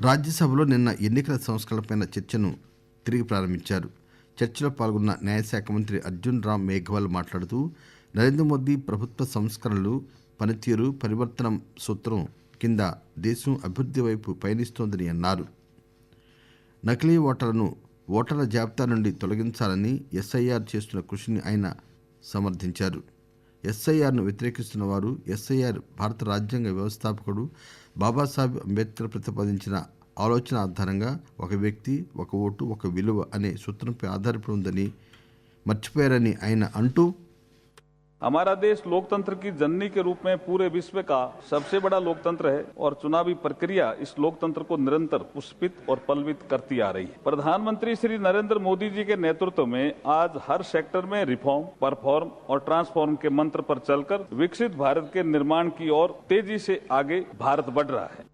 రాజ్యసభలో నిన్న ఎన్నికల సంస్కరణలపై చర్చను తిరిగి ప్రారంభించారు. చర్చలో పాల్గొన్న న్యాయశాఖ మంత్రి అర్జున్ రామ్ మేఘవాల్ మాట్లాడుతూ నరేంద్ర మోదీ ప్రభుత్వ సంస్కరణలు పనితీరు పరివర్తన సూత్రం కింద దేశం అభివృద్ధి వైపు పయనిస్తోందని అన్నారు. నకిలీ ఓటర్లను ఓటర్ల జాబితా నుండి తొలగించాలని ఎస్ఐఆర్ చేస్తున్న కృషిని ఆయన సమర్థించారు. ఎస్ఐఆర్ను వ్యతిరేకిస్తున్న వారు ఎస్ఐఆర్ భారత రాజ్యాంగ వ్యవస్థాపకుడు బాబాసాహెబ్ అంబేద్కర్ ప్రతిపాదించిన ఆలోచన ఆధారంగా ఒక వ్యక్తి ఒక ఓటు ఒక విలువ అనే సూత్రంపై ఆధారపడి ఉందని మర్చిపోయారని ఆయన అంటూ हमारा देश लोकतंत्र की जननी के रूप में पूरे विश्व का सबसे बड़ा लोकतंत्र है और चुनावी प्रक्रिया इस लोकतंत्र को निरंतर पुष्पित और पलवित करती आ रही है। प्रधानमंत्री श्री नरेंद्र मोदी जी के नेतृत्व में आज हर सेक्टर में रिफॉर्म, परफॉर्म और ट्रांसफॉर्म के मंत्र पर चलकर विकसित भारत के निर्माण की ओर तेज़ी से आगे भारत बढ़ रहा है।